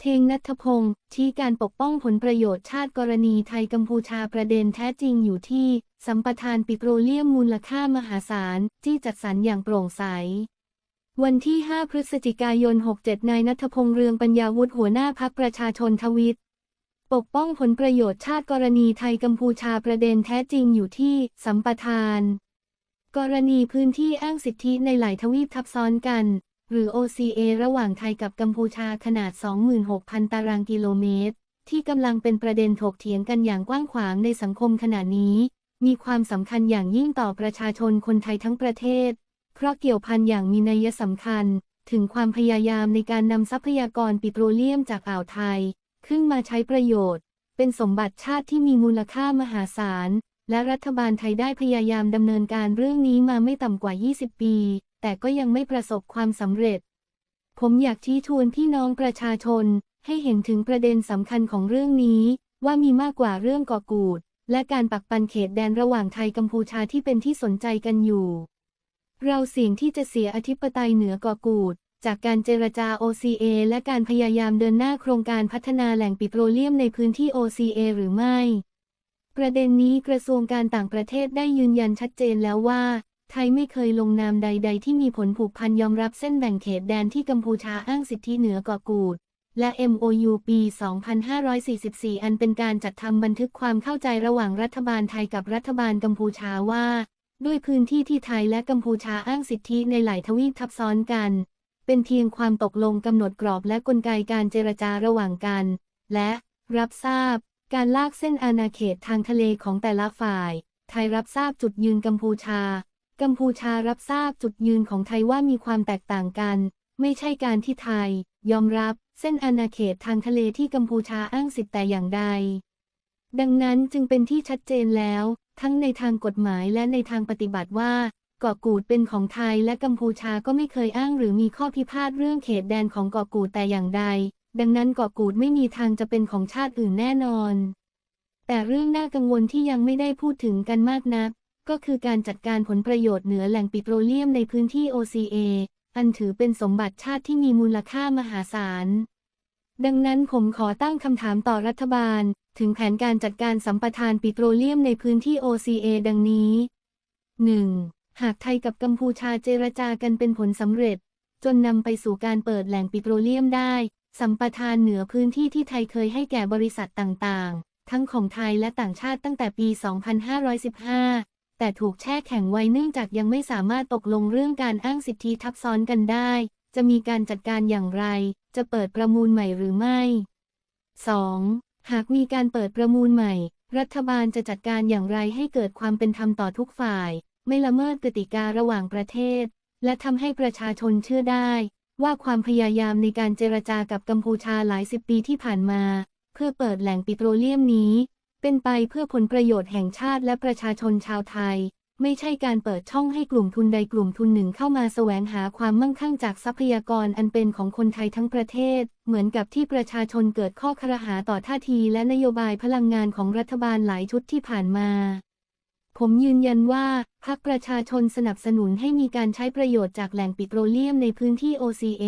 เทงนัทพงศ์ชี้การปกป้องผลประโยชน์ชาติกรณีไทยกัมพูชาประเด็นแท้จริงอยู่ที่ สัมปทานปิโตรเลียมมูลค่ามหาศาลที่จัดสรรอย่างโปร่งใส วันที่ 5 พฤศจิกายน 67 นายนัทพงษ์เรืองปัญญาวุฒิหัวหน้าพักประชาชนทวิต ปกป้องผลประโยชน์ชาติกรณีไทยกัมพูชาประเด็นแท้จริงอยู่ที่ สัมปทาน กรณีพื้นที่อ้างสิทธิในหลายทวีปทับซ้อนกัน หรือ OCA ระหว่างไทยกับกัมพูชาขนาด 26,000 ตารางกิโลเมตร ที่กำลังเป็นประเด็นถกเถียงกันอย่างกว้างขวางในสังคมขณะนี้ มีความสำคัญอย่างยิ่งต่อประชาชนคนไทยทั้งประเทศ เพราะเกี่ยวพันอย่างมีนัยสำคัญ ถึงความพยายามในการนำทรัพยากรปิโตรเลียมจากอ่าวไทย ขึ้นมาใช้ประโยชน์ เป็นสมบัติชาติที่มีมูลค่ามหาศาล และรัฐบาลไทยได้พยายามดำเนินการเรื่องนี้มาไม่ต่ำกว่า 20 ปี แต่ก็ยังไม่ประสบความสำเร็จ ผมอยากชี้ชวนพี่น้องประชาชน ให้เห็นถึงประเด็นสำคัญของเรื่องนี้ ว่ามีมากกว่าเรื่องก่อกูด และการปักปันเขตแดนระหว่างไทยกัมพูชาที่เป็นที่สนใจกันอยู่ เราเสี่ยงที่จะเสียอธิปไตยเหนือก่อกูดจากการเจรจา OCA และการพยายามเดินหน้าโครงการพัฒนาแหล่งปิโตรเลียมในพื้นที่ OCA หรือไม่ ประเด็นนี้กระทรวงการต่างประเทศได้ยืนยันชัดเจนแล้วว่า ไทยไม่เคยลงนามใด ๆ ที่มีผลผูกพันยอมรับเส้นแบ่งเขตแดนที่กัมพูชาอ้างสิทธิเหนือกอกูด และ MOU ปี 2544 อันเป็นการจัดทำบันทึกความเข้าใจระหว่างรัฐบาลไทยกับรัฐบาลกัมพูชาว่า ด้วยพื้นที่ที่ไทยและกัมพูชาอ้างสิทธิในหลายทวีปทับซ้อนกัน เป็นเพียงความตกลงกำหนดกรอบและกลไกการเจรจาระหว่างกัน และ รับทราบ การลากเส้นอาณาเขตทางทะเลของแต่ละฝ่าย ไทยรับทราบจุดยืนกัมพูชา กัมพูชารับทราบจุดยืนของไทยว่ามีความแตกต่างกัน ไม่ใช่การที่ไทย ยอมรับเส้นอาณาเขตทางทะเลที่กัมพูชาอ้างสิทธิ์แต่อย่างใด ดังนั้นจึงเป็นที่ชัดเจนแล้ว ทั้งในทางกฎหมายและในทางปฏิบัติว่าเกาะกูดเป็นของไทยและกัมพูชาก็ไม่เคยอ้างหรือมีข้อพิพาทเรื่องเขตแดนของเกาะกูดแต่อย่างใด ดังนั้นเกาะกูดไม่มีทางจะเป็นของชาติอื่นแน่นอน แต่เรื่องน่ากังวลที่ยังไม่ได้พูดถึงกันมากนัก ก็คือการจัดการผลประโยชน์เหนือแหล่งปิโตรเลียมในพื้นที่ OCA อันถือเป็นสมบัติชาติที่มีมูลค่ามหาศาล ดังนั้นผมขอตั้งคำถามต่อรัฐบาล ถึงแผนการจัดการสัมปทานปิโตรเลียมในพื้นที่ OCA ดังนี้ 1. หากไทยกับกัมพูชาเจรจากันเป็นผลสำเร็จ จนนำไปสู่การเปิดแหล่งปิโตรเลียมได้ สัมปทานเหนือพื้นที่ที่ไทยเคยให้แก่บริษัทต่างๆ ทั้งของไทยและต่างชาติตั้งแต่ปี 2515 แต่ถูกแช่แข็งไว้เนื่องจากยังไม่สามารถตกลงเรื่องการอ้างสิทธิทับซ้อนกันได้ จะมีการจัดการอย่างไร จะเปิดประมูลใหม่หรือไม่ 2. หากมีการเปิดประมูลใหม่ รัฐบาลจะจัดการอย่างไรให้เกิดความเป็นธรรมต่อทุกฝ่าย ไม่ละเมิดกติการะหว่างประเทศ และทำให้ประชาชนเชื่อได้ ว่าความพยายามในการเจรจากับกัมพูชาหลายสิบปีที่ผ่านมา เพื่อเปิดแหล่งปิโตรเลียมนี้ เป็นไปเพื่อผลประโยชน์แห่งชาติและประชาชนชาวไทย ไม่ใช่การเปิดช่องให้กลุ่มทุนใดกลุ่มทุนหนึ่งเข้ามาแสวงหาความมั่งคั่งจากทรัพยากรอันเป็นของคนไทยทั้งประเทศ เหมือนกับที่ประชาชนเกิดข้อครหาต่อท่าทีและนโยบายพลังงานของรัฐบาลหลายชุดที่ผ่านมา ผมยืนยันว่าพรรคประชาชนสนับสนุนให้มีการใช้ประโยชน์จากแหล่งปิโตรเลียมในพื้นที่ OCA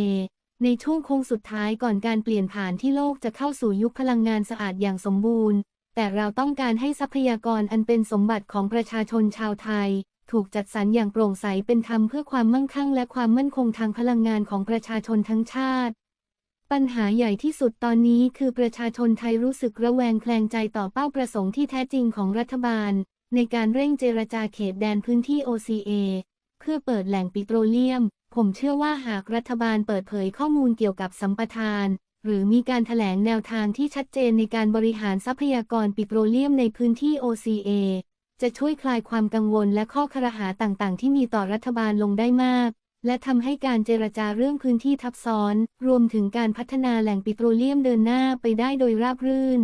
ในช่วงโค้งสุดท้ายก่อนการเปลี่ยนผ่านที่โลกจะเข้าสู่ยุคพลังงานสะอาดอย่างสมบูรณ์ แต่เราต้องการให้ทรัพยากรอันเป็นสมบัติของประชาชนชาวไทย ถูกจัดสรรอย่างโปร่งใสเป็นธรรมเพื่อความมั่งคั่งและความมั่นคงทางพลังงานของประชาชนทั้งชาติ ปัญหาใหญ่ที่สุดตอนนี้คือประชาชนไทยรู้สึกระแวงแคลงใจต่อเป้าประสงค์ที่แท้จริงของรัฐบาล ในการเร่งเจรจาเขตแดนพื้นที่ OCA เพื่อเปิดแหล่งปิโตรเลียม ผมเชื่อว่าหากรัฐบาลเปิดเผยข้อมูลเกี่ยวกับสัมปทาน หรือมีการถแถลงแนวทางที่ชัดเจนในการบริหารทรัพยากรปิโตรเลียมในพื้นที่ OCA จะช่วยคลายความกังวลและข้อครหาต่างๆ ที่มีต่อรัฐบาลลงได้มาก และทำให้การเจรจาเรื่องพื้นที่ทับซ้อน รวมถึงการพัฒนาแหล่งปิโตรเลียมเดินหน้าไปได้โดยราบรื่น